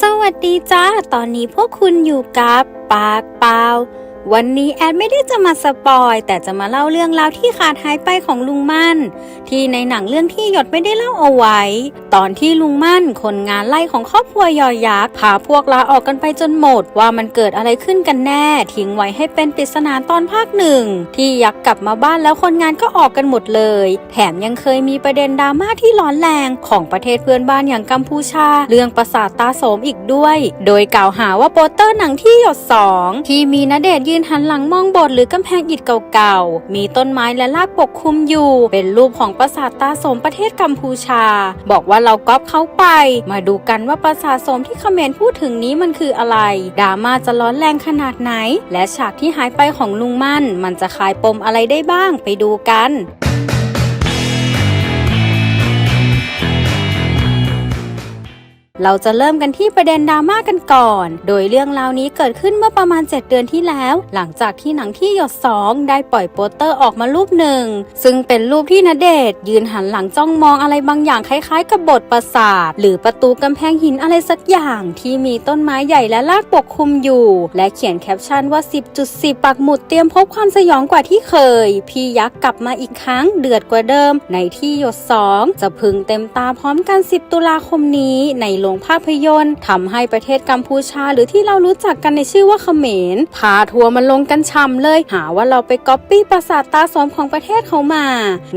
สวัสดีจ้า ตอนนี้พวกคุณอยู่กับปากเปล่า วันนี้แอดไม่ได้จะมาสปอย แต่จะมาเล่าเรื่องราวที่ขาดหายไปของลุงมั่น ที่ในหนังเรื่องที่หยดไม่ได้เล่าเอาไว้ ตอนที่ลุงมั่น คนงานไล่ของครอบครัวยอยักษ์พาพวกลาออกกันไปจนหมดว่ามันเกิดอะไรขึ้นกันแน่ ทิ้งไว้ให้เป็นปริศนาตอนภาคหนึ่ง ที่ยักษ์กลับมาบ้านแล้วคนงานก็ออกกันหมดเลย แถมยังเคยมีประเด็นดราม่าที่ร้อนแรงของประเทศเพื่อนบ้านอย่างกัมพูชา เรื่องประสาทตาโสมอีกด้วย โดยกล่าวหาว่าโปสเตอร์หนังที่หยดสองที่มีณเดชน์ยืนหันหลังมองโบสถ์หรือกำแพงอิฐเก่าๆ มีต้นไม้และรากปกคลุมอยู่ เป็นรูปของปราสาทตาสมประเทศกัมพูชา บอกว่าเราก๊อปเขาไป มาดูกันว่าปราสาทสมที่เขมรพูดถึงนี้มันคืออะไรดราม่าจะร้อนแรงขนาดไหน และฉากที่หายไปของลุงมั่น มันจะคลายปมอะไรได้บ้างไปดูกัน เราจะเริ่มกันที่ประเด็นดราม่ากันก่อน โดยเรื่องราวนี้เกิดขึ้นเมื่อประมาณ 7 เดือนที่แล้ว หลังจากที่หนังที่หยด 2 ได้ปล่อยโปสเตอร์ออกมารูปหนึ่ง ซึ่งเป็นรูปที่ณเดชยืนหันหลังจ้องมองอะไรบางอย่างคล้ายๆ กับบทปราสาท หรือประตูกำแพงหินอะไรสักอย่างที่มีต้นไม้ใหญ่และรากปกคลุมอยู่ และเขียนแคปชั่นว่า 10.10 ปักหมุดเตรียมพบความสยองกว่าที่เคย พี่ยักษ์กลับมาอีกครั้งเดือดกว่าเดิม ในที่หยด 2 จะพึงเต็มตาพร้อมกัน 10 ตุลาคมนี้ในโรงภาพยนตร์ทำให้ประเทศกัมพูชา หรือที่เรารู้จักกันในชื่อว่าเขมรพาทัวร์มันลงกันช่ำเลย หาว่าเราไปก๊อปปี้ปราสาทตาสมของประเทศเขามา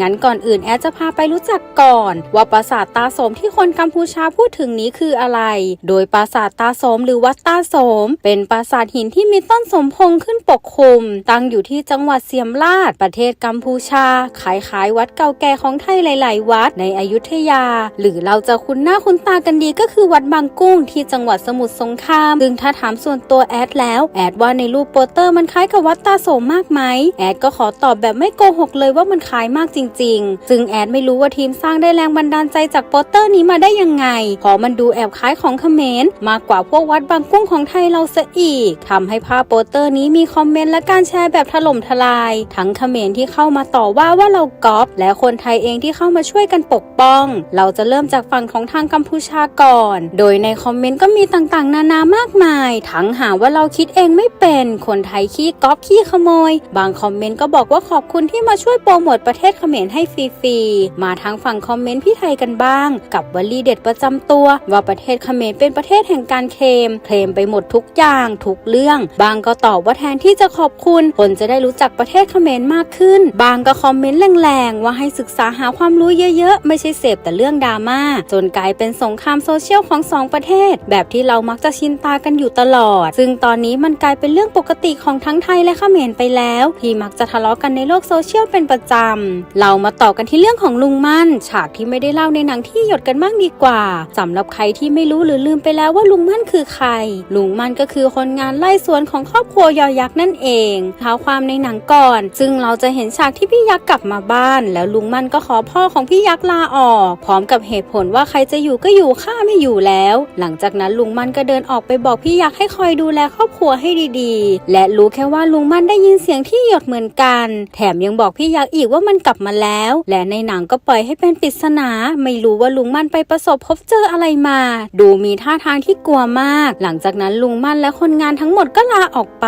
งั้นก่อนอื่นแอดจะพาไปรู้จักก่อน ว่าปราสาทตาสมที่คนกัมพูชาพูดถึงนี้คืออะไร โดยปราสาทตาสมหรือวัดตาสม เป็นปราสาทหินที่มีต้นสมพงขึ้นปกคลุม ตั้งอยู่ที่จังหวัดเสียมราชประเทศกัมพูชาขายขายวัดเก่าแก่ของไทยหลาย ๆ วัดในอยุธยา หรือเราจะคุ้นหน้าคุ้นตากันดีก็คือือวัดบางกุ้งที่จังหวัดสมุทรสงคราม ซึ่งถ้าถามส่วนตัวแอดแล้ว แอดว่าในรูปโปสเตอร์มันคล้ายกับวัดตาโสมมากไหม แอดก็ขอตอบแบบไม่โกหกเลยว่ามันคล้ายมากจริง ๆ ซึ่งแอดไม่รู้ว่าทีมสร้างได้แรงบันดาลใจจากโปสเตอร์นี้มาได้ยังไงเพราะมันดูแอบคล้ายของเขมรมากกว่าพวกวัดบางกุ้งของไทยเราซะอีกทำให้ภาพโปสเตอร์นี้มีคอมเมนต์และการแชร์แบบถล่มทลาย ทั้งเขมรที่เข้ามาต่อว่าว่าเราก๊อปและคนไทยเองที่เข้ามาช่วยกันปกป้อง เราจะเริ่มจากฝั่งของทางกัมพูชาก่อนโดยในคอมเมนต์ก็มีต่างๆ นานามากมาย ทั้งหาว่าเราคิดเองไม่เป็น คนไทยขี้ก๊อปขี้ขโมย บางคอมเมนต์ก็บอกว่าขอบคุณที่มาช่วยโปรโมทประเทศเขมรให้ฟรีๆ มาทางฝั่งคอมเมนต์พี่ไทยกันบ้าง กับวลีเด็ดประจำตัว ว่าประเทศเขมรเป็นประเทศแห่งการเคลม เคลมไปหมดทุกอย่างทุกเรื่อง บางก็ตอบว่าแทนที่จะขอบคุณ คนจะได้รู้จักประเทศเขมรมากขึ้น บางก็คอมเมนต์แรงๆว่าให้ศึกษาหาความรู้เยอะๆ ไม่ใช่เสพแต่เรื่องดราม่าจนกลายเป็นสงครามโซเชียลของสองประเทศ แบบที่เรามักจะชินตากันอยู่ตลอด ซึ่งตอนนี้มันกลายเป็นเรื่องปกติของทั้งไทยและเขมรไปแล้ว ที่มักจะทะเลาะกันในโลกโซเชียลเป็นประจำ เรามาต่อกันที่เรื่องของลุงมั่น ฉากที่ไม่ได้เล่าในหนังที่หยดกันบ้างดีกว่าสำหรับใครที่ไม่รู้หรือลืมไปแล้วว่าลุงมั่นคือใคร ลุงมั่นก็คือคนงานไล่สวนของครอบครัวยอยักษ์นั่นเองเท้าความในหนังก่อน ซึ่งเราจะเห็นฉากที่พี่ยักษ์กลับมาบ้าน แล้วลุงมั่นก็ขอพ่อของพี่ยักษ์ลาออก พร้อมกับเหตุผลว่าใครจะอยู่ก็อยู่ข้าไม่อยู่แล้ว หลังจากนั้นลุงมั่นก็เดินออกไปบอกพี่ยักษ์ให้คอยดูแลครอบครัวให้ดีๆ และรู้แค่ว่าลุงมั่นได้ยินเสียงที่หยดเหมือนกัน แถมยังบอกพี่ยักษ์อีกว่ามันกลับมาแล้ว และในหนังก็ปล่อยให้เป็นปริศนา ไม่รู้ว่าลุงมั่นไปประสบพบเจออะไรมา ดูมีท่าทางที่กลัวมาก หลังจากนั้นลุงมั่นและคนงานทั้งหมดก็ลาออกไป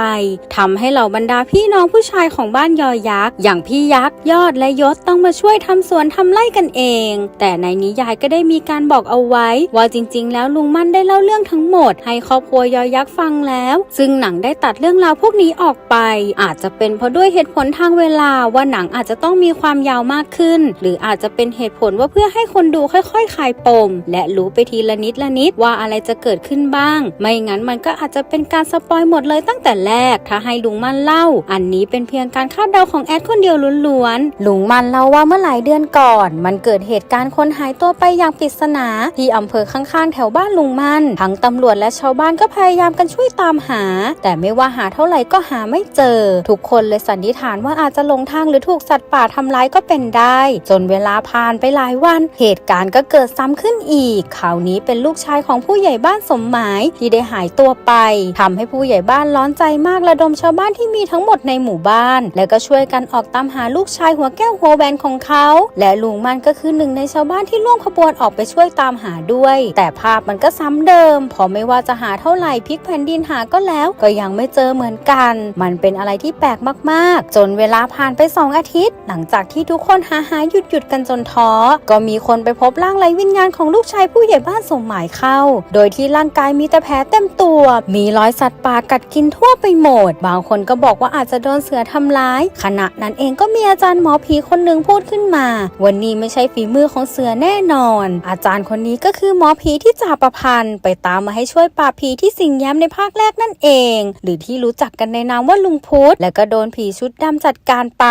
ทำให้เหล่าบรรดาพี่น้องผู้ชายของบ้านยอยักษ์อย่างพี่ยักษ์ยอดและยศต้องมาช่วยทำสวนทำไร่กันเอง แต่ในนิยายก็ได้มีการบอกเอาไว้ว่าจริงๆ แล้วลุงมั่นได้เล่าเรื่องทั้งหมด ให้ครอบครัวยอยักษ์ฟังแล้ว ซึ่งหนังได้ตัดเรื่องราวพวกนี้ออกไป อาจจะเป็นเพราะด้วยเหตุผลทางเวลาว่าหนังอาจจะต้องมีความยาวมากขึ้น หรืออาจจะเป็นเหตุผลว่าเพื่อให้คนดูค่อยๆคลายปม และรู้ไปทีละนิดละนิดว่าอะไรจะเกิดขึ้นบ้าง ไม่งั้นมันก็อาจจะเป็นการสปอยหมดเลยตั้งแต่แรก ถ้าให้ลุงมั่นเล่า อันนี้เป็นเพียงการคาดเดาของแอดคนเดียวล้วนๆลุงมั่นเล่าว่าเมื่อหลายเดือนก่อน มันเกิดเหตุการณ์คนหายตัวไปอย่างปริศนาที่อำเภอข้างแถวบ้านลุงมัน ทั้งตำรวจและชาวบ้านก็พยายามกันช่วยตามหา แต่ไม่ว่าหาเท่าไหร่ก็หาไม่เจอ ทุกคนเลยสันนิษฐานว่าอาจจะหลงทางหรือถูกสัตว์ป่าทำร้ายก็เป็นได้ จนเวลาผ่านไปหลายวัน เหตุการณ์ก็เกิดซ้ำขึ้นอีกคราวนี้เป็นลูกชายของผู้ใหญ่บ้านสมหมายที่ได้หายตัวไปทำให้ผู้ใหญ่บ้านร้อนใจมากระดมชาวบ้านที่มีทั้งหมดในหมู่บ้าน แล้วก็ช่วยกันออกตามหาลูกชายหัวแก้วหัวแหวนของเขา และลุงมันก็คือหนึ่งในชาวบ้านที่ร่วมขบวนออกไปช่วยตามหาด้วย แต่แต่ภาพมันก็ซ้ำเดิมเพอไม่ว่าจะหาเท่าไหร่พลิกแผ่นดินหาก็แล้ว ก็ยังไม่เจอเหมือนกัน มันเป็นอะไรที่แปลกมากๆ จนเวลาผ่านไปสองอาทิตย์ หลังจากที่ทุกคนหาหาหยุดหยุดกันจนท้อ ก็มีคนไปพบร่างไร้วิญญาณของลูกชายผู้ใหญ่บ้านสมหมายเข้า โดยที่ร่างกายมีแต่แผลเต็มตัว มีรอยสัตว์ป่ากัดกินทั่วไปหมด บางคนก็บอกว่าอาจจะโดนเสือทำร้าย ขณะนั้นเองก็มีอาจารย์หมอผีคนหนึ่งพูดขึ้นมา วันนี้ไม่ใช่ฝีมือของเสือแน่นอน อาจารย์คนนี้ก็คือหมอผีที่จ่าประพันธ์ไปตามมาให้ช่วยปราบผีที่สิงแย้มในภาคแรกนั่นเอง หรือที่รู้จักกันในนามว่าลุงพุธและก็โดนผีชุดดำจัดการไป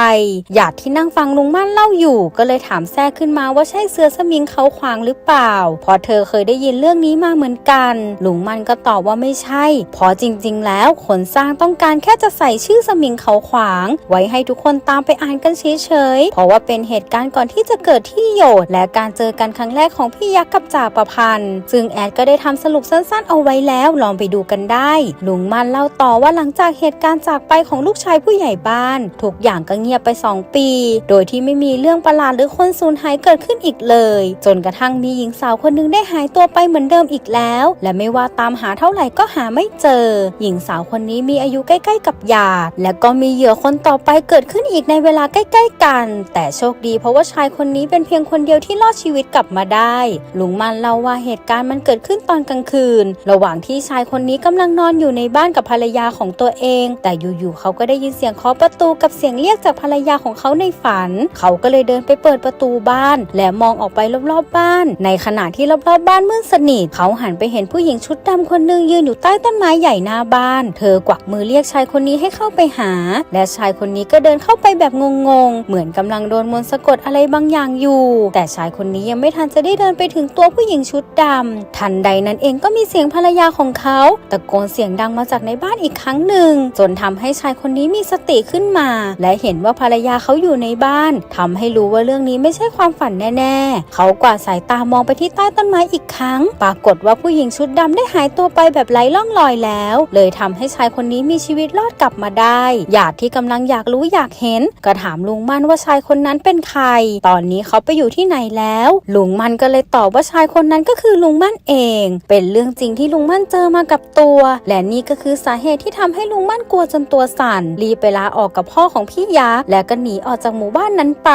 หยาดที่นั่งฟังลุงมั่นเล่าอยู่ ก็เลยถามแทรกขึ้นมาว่าใช่เสือสมิงเขาขวางหรือเปล่าพราะเธอเคยได้ยินเรื่องนี้มาเหมือนกัน ลุงมันก็ตอบว่าไม่ใช่เพราะจริง ๆ แล้วคนสร้างต้องการแค่จะใส่ชื่อสมิงเขาขวาง ไว้ให้ทุกคนตามไปอ่านกันเฉยๆเพราะว่าเป็นเหตุการณ์ก่อนที่จะเกิดที่โยดและการเจอกันครั้งแรกของพี่ยักษ์กับจ่าประพันธ์ซึ่งแอดก็ได้ทำสรุปสั้นๆ เอาไว้แล้วลองไปดูกันได้ ลุงมันเล่าต่อว่าหลังจากเหตุการณ์จากไปของลูกชายผู้ใหญ่บ้าน ทุกอย่างก็เงียบไป 2 ปี โดยที่ไม่มีเรื่องประหลาดหรือคนสูญหายเกิดขึ้นอีกเลย จนกระทั่งมีหญิงสาวคนหนึงได้หายตัวไปเหมือนเดิมอีกแล้ว และไม่ว่าตามหาเท่าไหร่ก็หาไม่เจอ หญิงสาวคนนี้มีอายุใกล้ ๆ กับหยาด และก็มีเหยื่อคนต่อไปเกิดขึ้นอีกในเวลาใกล้ ๆ กัน แต่โชคดีเพราะว่าชายคนนี้เป็นเพียงคนเดียวที่รอดชีวิตกลับมาได้ลุงมันเล่าว่าเหตุการณ์มันเกิดขึ้นตอนกลางคืน ระหว่างที่ชายคนนี้กำลังนอนอยู่ในบ้านกับภรรยาของตัวเอง แต่อยู่ๆเขาก็ได้ยินเสียงเคาะประตูกับเสียงเรียกจากภรรยาของเขาในฝัน เขาก็เลยเดินไปเปิดประตูบ้าน และมองออกไปรอบๆบ้าน ในขณะที่รอบๆบ้านมืดสนิทเขาหันไปเห็นผู้หญิงชุดดำคนหนึ่งยืนอยู่ใต้ต้นไม้ใหญ่หน้าบ้าน เธอกวักมือเรียกชายคนนี้ให้เข้าไปหา และชายคนนี้ก็เดินเข้าไปแบบงงๆ เหมือนกำลังโดนมนต์สะกดอะไรบางอย่างอยู่ แต่ชายคนนี้ยังไม่ทันจะได้เดินไปถึงตัวผู้หญิงชุดดำทันใดนั้นเองก็มีเสียงภรรยาของเขาตะโกนเสียงดังมาจากในบ้านอีกครั้งหนึ่ง จนทำให้ชายคนนี้มีสติขึ้นมา และเห็นว่าภรรยาเขาอยู่ในบ้านทำให้รู้ว่าเรื่องนี้ไม่ใช่ความฝันแน่ๆ เขากวาดสายตามองไปที่ใต้ต้นไม้อีกครั้ง ปรากฏว่าผู้หญิงชุดดำได้หายตัวไปแบบไร้ล่องรอยแล้ว เลยทำให้ชายคนนี้มีชีวิตรอดกลับมาได้หยาดที่กำลังอยากรู้อยากเห็น ก็ถามลุงมันว่าชายคนนั้นเป็นใคร ตอนนี้เขาไปอยู่ที่ไหนแล้ว ลุงมันก็เลยตอบว่าชายคนนั้นก็คือลุงมั่นเอง เป็นเรื่องจริงที่ลุงมั่นเจอมากับตัว และนี่ก็คือสาเหตุที่ทำให้ลุงมั่นกลัวจนตัวสั่นรีบไปลาออกกับพ่อของพี่ยักษ์และก็หนีออกจากหมู่บ้านนั้นไป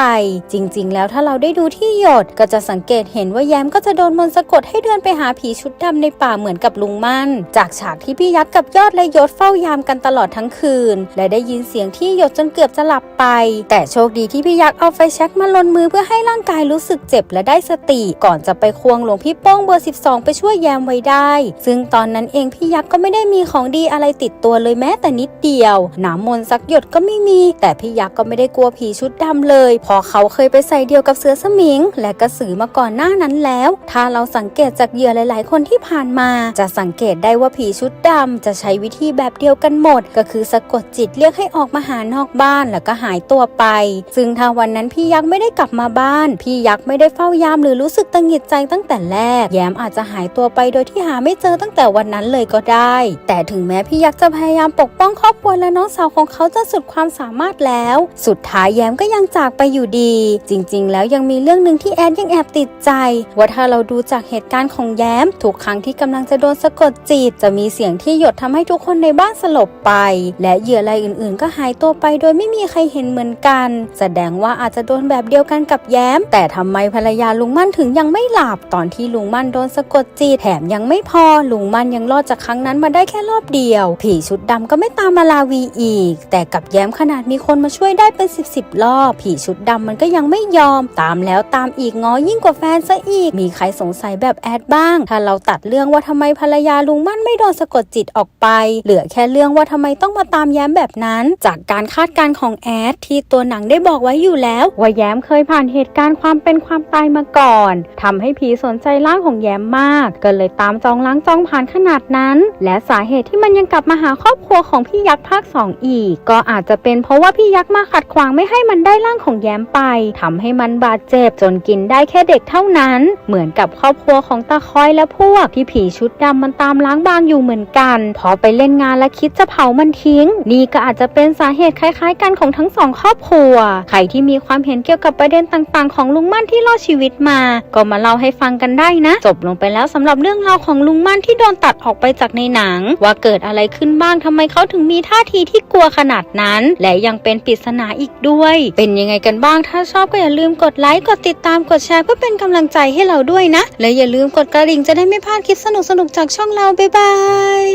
จริง ๆ แล้วถ้าเราได้ดูที่หยดก็จะสังเกตเห็นว่าแย้มก็จะโดนมนต์สะกดให้เดินไปหาผีชุดดำในป่าเหมือนกับลุงมั่น จากฉากที่พี่ยักษ์กับยอดและยศเฝ้ายามกันตลอดทั้งคืน และได้ยินเสียงที่หยดจนเกือบจะหลับไป แต่โชคดีที่พี่ยักษ์เอาไฟแช็กมาลนมือเพื่อให้ร่างกายรู้สึกเจ็บและได้สติ ก่อนจะไปควงหลวงพี่โป้งเบอร์12 ไปช่วยแยมไว้ได้ ซึ่งตอนนั้นเองพี่ยักษ์ก็ไม่ได้มีของดีอะไรติดตัวเลยแม้แต่นิดเดียว น้ำมนต์สักหยดก็ไม่มี แต่พี่ยักษ์ก็ไม่ได้กลัวผีชุดดำเลยเพอเขาเคยไปใส่เดียวกับเสือสมิง และกระสือมาก่อนหน้านั้นแล้ว ถ้าเราสังเกตจากเหยื่อหลาย ๆ คนที่ผ่านมา จะสังเกตได้ว่าผีชุดดำจะใช้วิธีแบบเดียวกันหมด ก็คือสะกดจิตเรียกให้ออกมาหานอกบ้านแล้วก็หายตัวไป ซึ่งถ้าวันนั้นพี่ยักษ์ไม่ได้กลับมาบ้าน พี่ยักษ์ไม่ได้เฝ้ายามหรือรู้สึกตังหงิดใจตั้งแต่แรกย้มอาจจะหายตัวไปโดยที่หาไม่เจอตั้งแต่วันนั้นเลยก็ได้ แต่ถึงแม้พี่ยักษ์จะพยายามปกป้องครอบครัวและน้องสาวของเขาจนสุดความสามารถแล้ว สุดท้ายแย้มก็ยังจากไปอยู่ดี จริง ๆ แล้วยังมีเรื่องหนึ่งที่แอดยังแอบติดใจ ว่าถ้าเราดูจากเหตุการณ์ของแย้มทุกครั้งที่กำลังจะโดนสะกดจิต จะมีเสียงที่หยดทำให้ทุกคนในบ้านสลบไป และเหยื่อรายอื่น ๆ ก็หายตัวไป โดยไม่มีใครเห็นเหมือนกัน แสดงว่าอาจจะโดนแบบเดียวกันกับแย้ม แต่ทำไมภรรยาลุงมั่นถึงยังไม่หลับตอนที่ลุงมั่นโดนสะกดจิตแถมยังไม่พอลุงมันยังรอดจากครั้งนั้นมาได้แค่รอบเดียว ผีชุดดำก็ไม่ตามมาลาวีอีก แต่กับแย้มขนาดมีคนมาช่วยได้เป็นสิบสิบรอบ ผีชุดดำมันก็ยังไม่ยอม ตามแล้วตามอีกง้อยิ่งกว่าแฟนซะอีก มีใครสงสัยแบบแอดบ้าง ถ้าเราตัดเรื่องว่าทำไมภรรยาลุงมั่นไม่โดนสะกดจิตออกไป เหลือแค่เรื่องว่าทำไมต้องมาตามแย้มแบบนั้น จากการคาดการณ์ของแอดที่ตัวหนังได้บอกไว้อยู่แล้ว ว่าแย้มเคยผ่านเหตุการณ์ความเป็นความตายมาก่อนทำให้ผีสนใจร่างของแย้มมาก ก็เลยตามจองล้างจองผ่านขนาดนั้น และสาเหตุที่มันยังกลับมาหาครอบครัวของพี่ยักษ์ภาค 2 อีก ก็อาจจะเป็นเพราะว่าพี่ยักษ์มาขัดขวางไม่ให้มันได้ร่างของแย้มไปทำให้มันบาดเจ็บจนกินได้แค่เด็กเท่านั้น เหมือนกับครอบครัวของตาคอยและพวกที่ผีชุดดำมันตามล้างบางอยู่เหมือนกัน พอไปเล่นงานและคิดจะเผามันทิ้ง นี่ก็อาจจะเป็นสาเหตุคล้าย ๆ กันของทั้งสองครอบครัว ใครที่มีความเห็นเกี่ยวกับประเด็นต่างๆ ของลุงมั่นที่รอดชีวิตมา ก็มาเล่าให้ฟังกันได้นะจบลงไปแล้วสำหรับเรื่องราวของลุงมั่นที่โดนตัดออกไปจากในหนัง ว่าเกิดอะไรขึ้นบ้างทำไมเขาถึงมีท่าทีที่กลัวขนาดนั้น และยังเป็นปริศนาอีกด้วย เป็นยังไงกันบ้างถ้าชอบก็อย่าลืมกดไลค์กดติดตามกดแชร์เพื่อเป็นกำลังใจให้เราด้วยนะ และอย่าลืมกดกระดิ่งจะได้ไม่พลาดคลิปสนุกๆจากช่องเราบ๊ายบาย